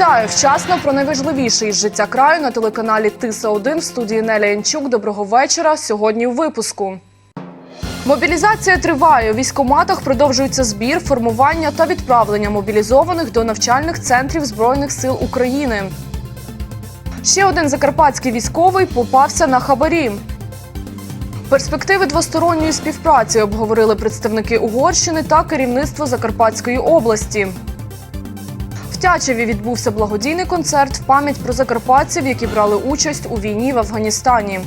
Вітаю вчасно про найважливіше із життя краю на телеканалі Тиса 1 в студії Неля Янчук. Доброго вечора. Сьогодні у випуску. Мобілізація триває. У військкоматах продовжується збір, формування та відправлення мобілізованих до навчальних центрів Збройних сил України. Ще один закарпатський військовий попався на хабарі. Перспективи двосторонньої співпраці обговорили представники Угорщини та керівництво Закарпатської області. Тячеві відбувся благодійний концерт в пам'ять про закарпатців, які брали участь у війні в Афганістані.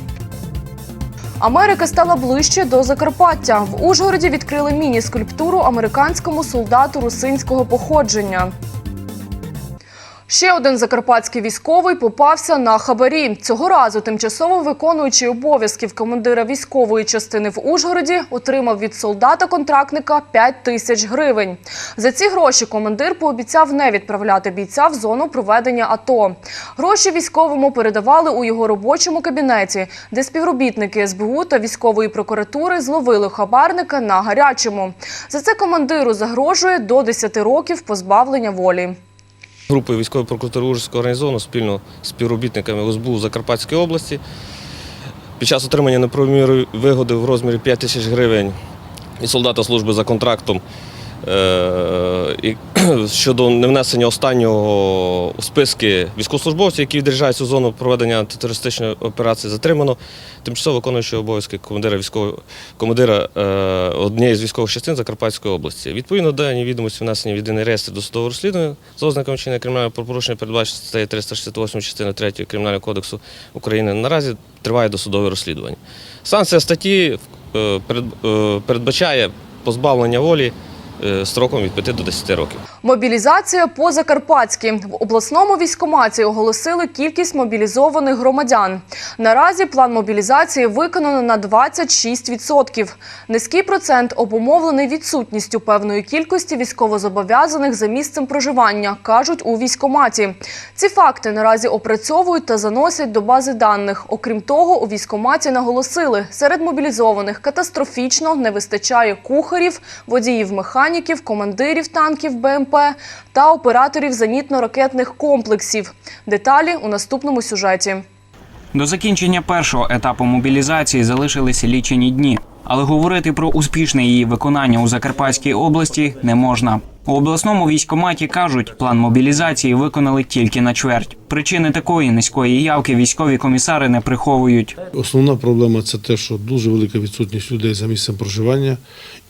Америка стала ближче до Закарпаття. В Ужгороді відкрили міні-скульптуру американському солдату русинського походження. Ще один закарпатський військовий попався на хабарі. Цього разу тимчасово виконуючий обов'язків командира військової частини в Ужгороді отримав від солдата-контрактника 5 тисяч гривень. За ці гроші командир пообіцяв не відправляти бійця в зону проведення АТО. Гроші військовому передавали у його робочому кабінеті, де співробітники СБУ та військової прокуратури зловили хабарника на гарячому. За це командиру загрожує до 10 років позбавлення волі. Групою військової прокуратури Ужгородського організовано спільно з співробітниками ОСБУ Закарпатської області. Під час отримання неправомірної вигоди в розмірі 5 тисяч гривень від солдата служби за контрактом і щодо невнесення останнього у списки військовослужбовців, які відряджаються у зону проведення антитерористичної операції, затримано тимчасово виконуючого обов'язки командира військового командира е, однієї з військових частин Закарпатської області. Відповідно дані відомості внесені в єдиний реєстр досудового розслідування за ознаками вчинення кримінального правопорушення передбачено статтею 368 частини 3 Кримінального кодексу України. Наразі триває досудове розслідування. Санкція статті е, е, передбачає позбавлення волі е, строком від 5 до 10 років. Мобілізація по Закарпатськи в обласному військкоматі оголосили кількість мобілізованих громадян. Наразі план мобілізації виконано на 26%. Низький процент обумовлений відсутністю певної кількості військовозобов'язаних за місцем проживання, кажуть у військкоматі. Ці факти наразі опрацьовують та заносять до бази даних. Окрім того, у військкоматі наголосили, серед мобілізованих катастрофічно не вистачає кухарів, водіїв механіків, командирів танків БМП та операторів зенітно-ракетних комплексів. Деталі у наступному сюжеті. До закінчення першого етапу мобілізації залишилися лічені дні, але говорити про успішне її виконання у Закарпатській області не можна. У обласному військкоматі кажуть, план мобілізації виконали тільки на чверть. Причини такої низької явки військові комісари не приховують. Основна проблема це те, що дуже велика відсутність людей за місцем проживання,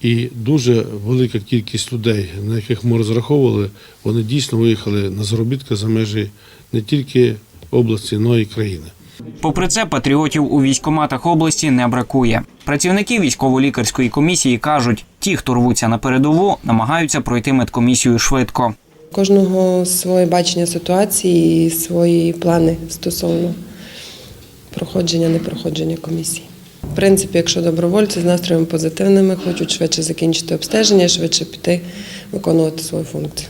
і дуже велика кількість людей, на яких ми розраховували, вони дійсно виїхали на заробітки за межі не тільки області, але й країни. Попри це, патріотів у військкоматах області не бракує. Працівники військово-лікарської комісії кажуть, ті, хто рвуться на передову, намагаються пройти медкомісію швидко. Кожного своє бачення ситуації і свої плани стосовно проходження, непроходження комісії. В принципі, якщо добровольці з настроєм позитивними хочуть швидше закінчити обстеження, швидше піти виконувати свою функцію.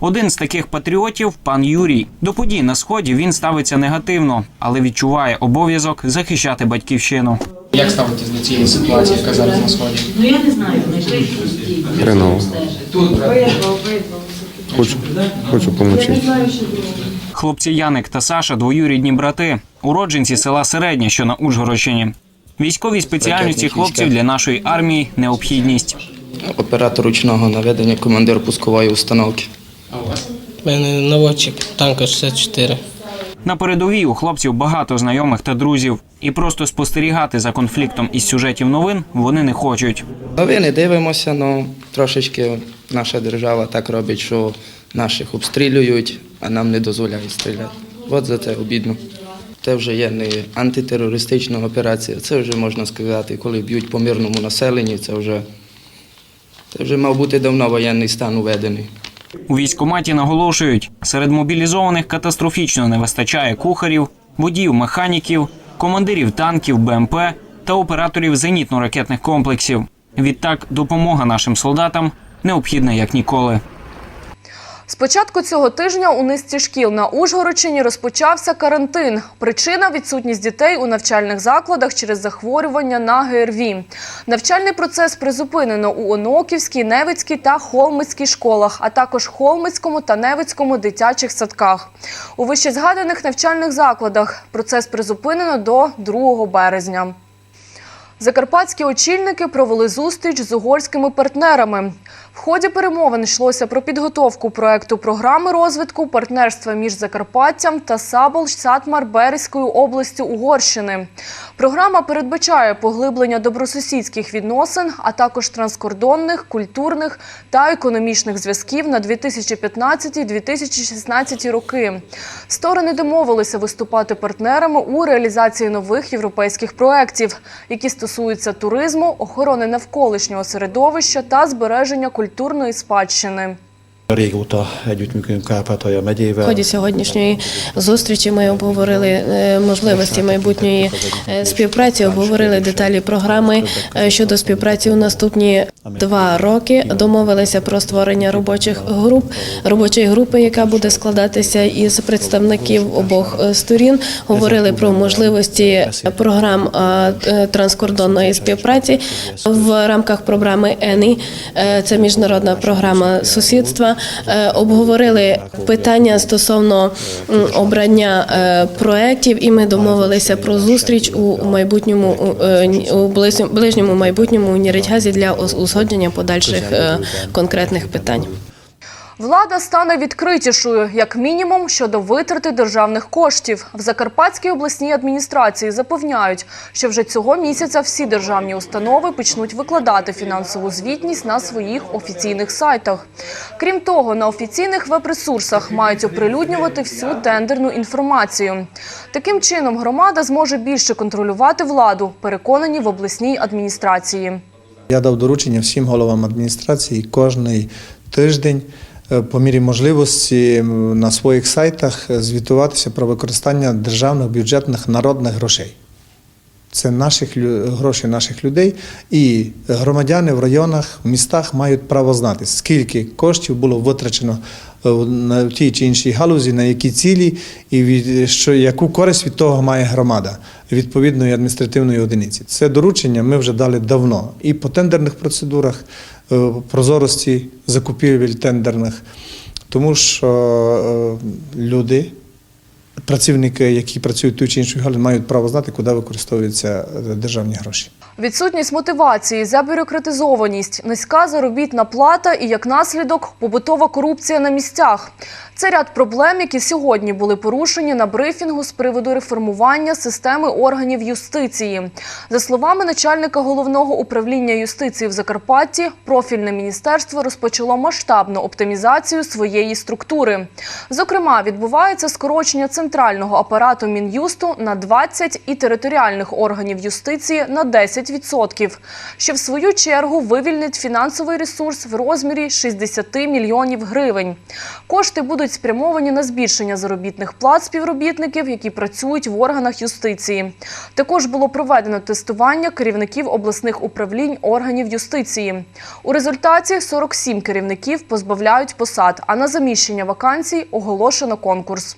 Один з таких патріотів пан Юрій. До подій на сході він ставиться негативно, але відчуває обов'язок захищати батьківщину. Як ставитесь до цієї ситуації, яка зараз на сході? Ну я не знаю, знайшли Хреново. Тут Хочу, хочу помочити. Хлопці Яник та Саша двоюрідні брати, уродженці села Середня, що на Ужгородщині. Військові спеціальності хлопців для нашої армії необхідність. Оператор ручного наведення, командир пускової установки. А у вас? У мене наводчик танка 64. На передовій у хлопців багато знайомих та друзів, і просто спостерігати за конфліктом із сюжетів новин вони не хочуть. Новини дивимося, але трошечки наша держава так робить, що наших обстрілюють, а нам не дозволяють стріляти. От за це обідно. Це вже є не антитерористична операція, це вже можна сказати, коли б'ють по мирному населенню, це вже, це вже мав бути давно воєнний стан уведений. У військкоматі наголошують, серед мобілізованих катастрофічно не вистачає кухарів, водіїв, механіків, командирів танків, БМП та операторів зенітно-ракетних комплексів. Відтак, допомога нашим солдатам необхідна як ніколи. З початку цього тижня у низці шкіл на Ужгородщині розпочався карантин. Причина відсутність дітей у навчальних закладах через захворювання на ГРВІ. Навчальний процес призупинено у Оноківській, Невицькій та Холмицькій школах, а також Холмицькому та Невицькому дитячих садках. У вищезгаданих навчальних закладах процес призупинено до 2 березня. Закарпатські очільники провели зустріч з угорськими партнерами. В ході перемовин йшлося про підготовку проекту програми розвитку партнерства між Закарпаттям та Саболч Сатмар Березькою областю Угорщини. Програма передбачає поглиблення добросусідських відносин, а також транскордонних, культурних та економічних зв'язків на 2015-2016 роки. Сторони домовилися виступати партнерами у реалізації нових європейських проєктів, які стосуються туризму, охорони навколишнього середовища та збереження культурної спадщини. Régóta együttműködünk Kárpátalja В megyével. ході сьогоднішньої зустрічі ми обговорили е, можливості майбутньої е, співпраці, обговорили деталі програми е, щодо співпраці у наступні два роки. Домовилися про створення робочих груп, робочої групи, яка буде складатися із представників обох сторін. Говорили про можливості програм транскордонної співпраці в рамках програми ЕНІ. Це міжнародна програма сусідства. Е, Обговорили питання стосовно обрання е, проєктів, і ми домовилися про зустріч у майбутньому у, е, ближньому майбутньому у Ніритьгазі для узгодження подальших конкретних питань. Влада стане відкритішою, як мінімум, щодо витрати державних коштів. В Закарпатській обласній адміністрації запевняють, що вже цього місяця всі державні установи почнуть викладати фінансову звітність на своїх офіційних сайтах. Крім того, на офіційних веб-ресурсах мають оприлюднювати всю тендерну інформацію. Таким чином, громада зможе більше контролювати владу, переконані в обласній адміністрації. Я дав доручення всім головам адміністрації кожний тиждень по мірі можливості на своїх сайтах е, звітуватися про використання державних бюджетних народних грошей. Це наших гроші наших людей, і громадяни в районах, в містах мають право знати, скільки коштів було витрачено е, на тій чи іншій галузі, на які цілі, і від, що, яку користь від того має громада відповідної адміністративної одиниці. Це доручення ми вже дали давно. І по тендерних процедурах, е, прозорості закупівель тендерних, тому що е, люди працівники, які працюють ту чи іншу галузі, мають право знати, куди використовуються е, державні гроші. Відсутність мотивації, забюрократизованість, низька заробітна плата і, як наслідок, побутова корупція на місцях. Це ряд проблем, які сьогодні були порушені на брифінгу з приводу реформування системи органів юстиції. За словами начальника головного управління юстиції в Закарпатті, профільне міністерство розпочало масштабну оптимізацію своєї структури. Зокрема, відбувається скорочення центрального апарату Мін'юсту на 20 і територіальних органів юстиції на 10%, що в свою чергу вивільнить фінансовий ресурс в розмірі 60 мільйонів гривень. Кошти будуть спрямовані на збільшення заробітних плат співробітників, які працюють в органах юстиції. Також було проведено тестування керівників обласних управлінь органів юстиції. У результаті 47 керівників позбавляють посад, а на заміщення вакансій оголошено конкурс.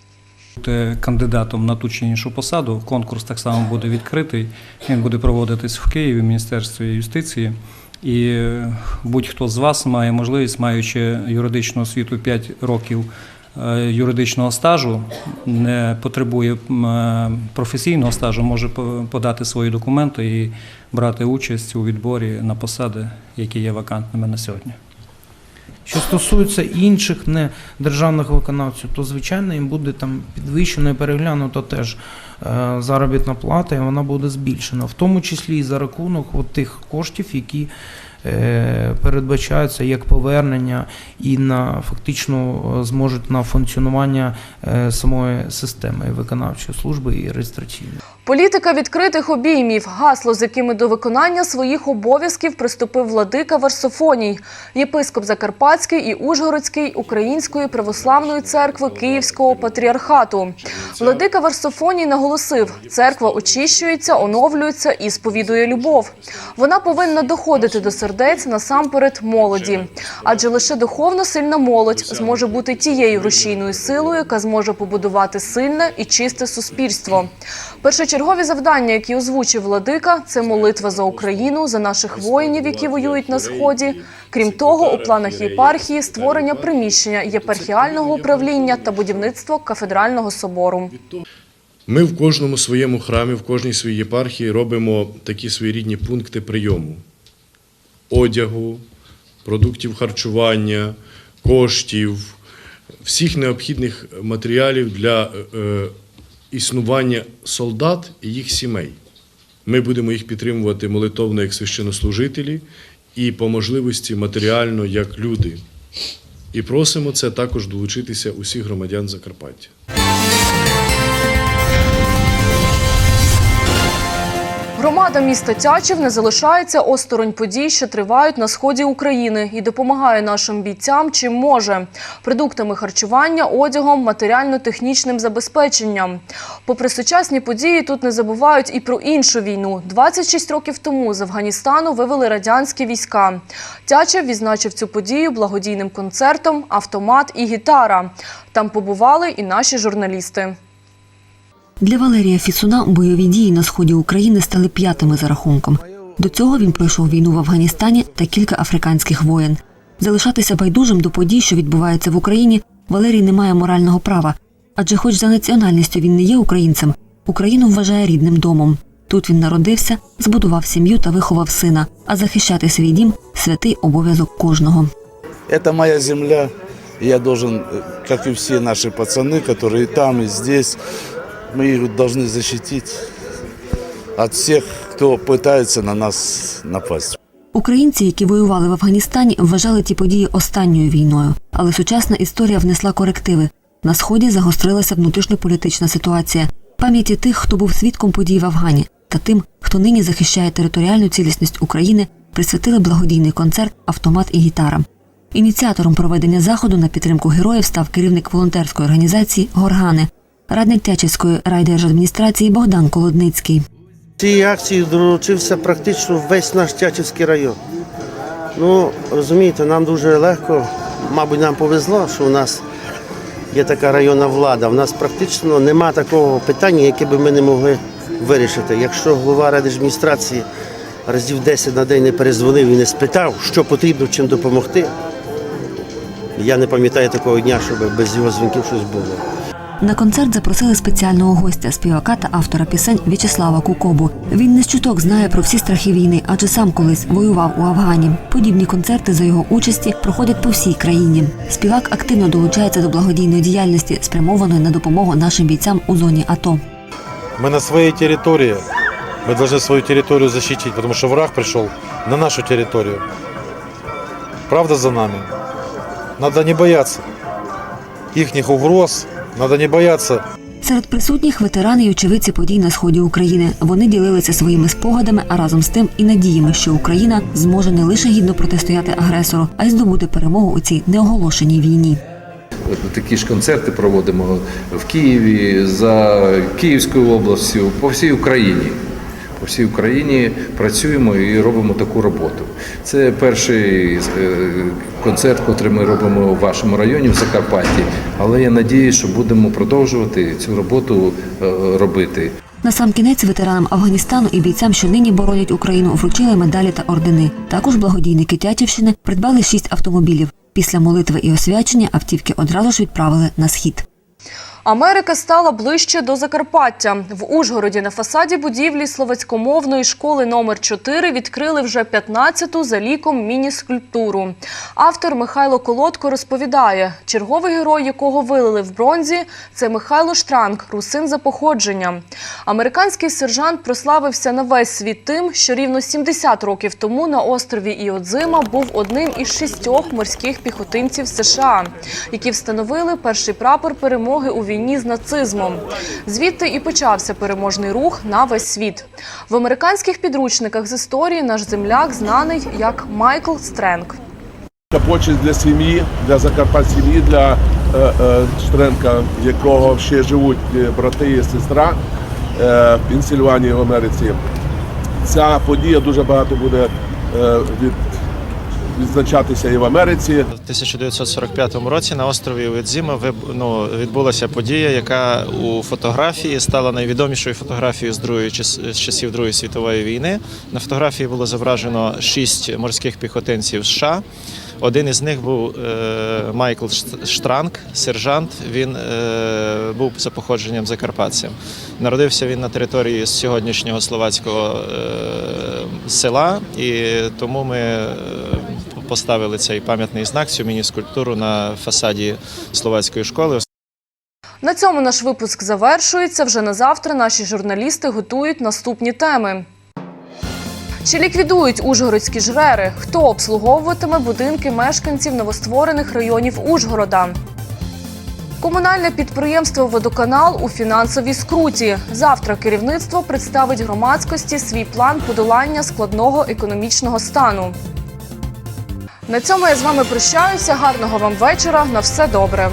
Кандидатом на ту чи іншу посаду. Конкурс так само буде відкритий. Він буде проводитись в Києві, в Міністерстві юстиції. І будь-хто з вас має можливість, маючи юридичну освіту 5 років е, юридичного стажу, не потребує е, професійного стажу, може по- подати свої документи і брати участь у відборі на посади, які є вакантними на сьогодні. Що стосується інших не державних виконавців, то звичайно їм буде там підвищено і переглянуто теж заробітна плата, і вона буде збільшена, в тому числі і за рахунок от тих коштів, які е, передбачаються як повернення і на фактично е, зможуть на функціонування е, самої системи виконавчої служби і реєстраційної. Політика відкритих обіймів гасло, з якими до виконання своїх обов'язків приступив владика Варсофоній, єпископ Закарпатський і Ужгородський Української православної церкви Київського патріархату. Владика Варсофоній наголошує, наголосив, церква очищується, оновлюється і сповідує любов. Вона повинна доходити до сердець насамперед молоді, адже лише духовно сильна молодь зможе бути тією рушійною силою, яка зможе побудувати сильне і чисте суспільство. Першочергові завдання, які озвучив владика, це молитва за Україну, за наших воїнів, які воюють на сході. Крім того, у планах єпархії створення приміщення єпархіального управління та будівництво кафедрального собору. Ми в кожному своєму храмі, в кожній своїй єпархії робимо такі своєрідні пункти прийому одягу, продуктів харчування, коштів, всіх необхідних матеріалів для е, існування солдат і їх сімей. Ми будемо їх підтримувати молитовно як священнослужителі і по можливості матеріально як люди. І просимо це також долучитися усіх громадян Закарпаття. Громада міста Тячів не залишається осторонь подій, що тривають на сході України, і допомагає нашим бійцям чим може продуктами харчування, одягом, матеріально-технічним забезпеченням. Попри сучасні події, тут не забувають і про іншу війну. 26 років тому з Афганістану вивели радянські війська. Тячів відзначив цю подію благодійним концертом, автомат і гітара. Там побували і наші журналісти. Для Валерія Фісуна бойові дії на сході України стали п'ятими за рахунком. До цього він пройшов війну в Афганістані та кілька африканських воєн. Залишатися байдужим до подій, що відбуваються в Україні, Валерій не має морального права, адже, хоч за національністю він не є українцем, Україну вважає рідним домом. Тут він народився, збудував сім'ю та виховав сина. А захищати свій дім святий обов'язок кожного. Это моя земля. и Я должен, э, как и все наши пацаны, которые и там, и здесь, мы их должны защитить от всех, кто пытается на нас напасть. Українці, які воювали в Афганістані, вважали ті події останньою війною, але сучасна історія внесла корективи. На сході загострилася внутрішньополітична ситуація. Пам'яті тих, хто був свідком подій в Афгані, та тим, хто нині захищає територіальну цілісність України, присвятили благодійний концерт Автомат і гітара. Ініціатором проведення заходу на підтримку героїв став керівник волонтерської організації Горгани, радник Тячівської райдержадміністрації Богдан Колодницький. Цієї акції долучився практично весь наш Тячівський район. Ну, розумієте, нам дуже легко, мабуть, нам повезло, що у нас є така районна влада. У нас практично нема такого питання, яке би ми не могли вирішити. Якщо голова райдержадміністрації разів 10 на день не перезвонив і не спитав, що потрібно чим допомогти, я не пам'ятаю такого дня, щоб без його дзвінків щось було. На концерт запросили спеціального гостя, співака та автора пісень В'ячеслава Кукобу. Він не з чуток знає про всі страхи війни, адже сам колись воював у Афгані. Подібні концерти за його участі проходять по всій країні. Співак активно долучається до благодійної діяльності, спрямованої на допомогу нашим бійцям у зоні АТО. Мы на своей территории. Мы должны свою территорию защитить, потому что враг пришел на нашу территорию. Правда за нами. Надо не бояться их угроз, надо не бояться Серед присутніх ветерани й очевидці подій на сході України. Вони ділилися своїми спогадами, а разом з тим і надіями, що Україна зможе не лише гідно протистояти агресору, а й здобути перемогу у цій неоголошеній війні. Такі ж концерти проводимо в Києві, за Київською областю, по всій Україні. По всій Україні працюємо і робимо таку роботу. Це перший е, концерт, який ми робимо в вашому районі в Закарпатті. Але я надіюся, що будемо продовжувати цю роботу е, робити. На сам кінець ветеранам Афганістану і бійцям, що нині боронять Україну, вручили медалі та ордени. Також благодійники Тячівщини придбали шість автомобілів. Після молитви і освячення автівки одразу ж відправили на схід. Америка стала ближче до Закарпаття. В Ужгороді на фасаді будівлі словацькомовної школи номер 4 відкрили вже 15-ту за ліком міні-скульптуру. Автор Михайло Колодко розповідає, черговий герой, якого вилили в бронзі, це Михайло Штранк, русин за походженням. Американський сержант прославився на весь світ тим, що рівно 70 років тому на острові Іодзима був одним із шістьох морських піхотинців США, які встановили перший прапор перемоги у війні з нацизмом. Звідти і почався переможний рух на весь світ. В американських підручниках з історії наш земляк знаний як Майкл Стренк. Почесть для сім'ї, для Закарпат сім'ї, для е, е, Штренка, якого ще живуть е, брати і сестра. е, в Пенсільванії в Америці. Ця подія дуже багато буде е, від, відзначатися і в Америці. У 1945 році на острові Уедзіма ну, відбулася подія, яка у фотографії стала найвідомішою фотографією з другої з часів Другої світової війни. На фотографії було зображено шість морських піхотинців США. Один із них був е, Майкл Шт- Штранг, сержант. Він е, був за походженням закарпатцем. Народився він на території сьогоднішнього словацького е, села, і тому ми поставили цей пам'ятний знак, цю міні-скульптуру на фасаді словацької школи. На цьому наш випуск завершується. Вже на завтра наші журналісти готують наступні теми. Чи ліквідують ужгородські жрери? Хто обслуговуватиме будинки мешканців новостворених районів Ужгорода? Комунальне підприємство Водоканал у фінансовій скруті. Завтра керівництво представить громадськості свій план подолання складного економічного стану. На цьому я з вами прощаюся. Гарного вам вечора. На все добре.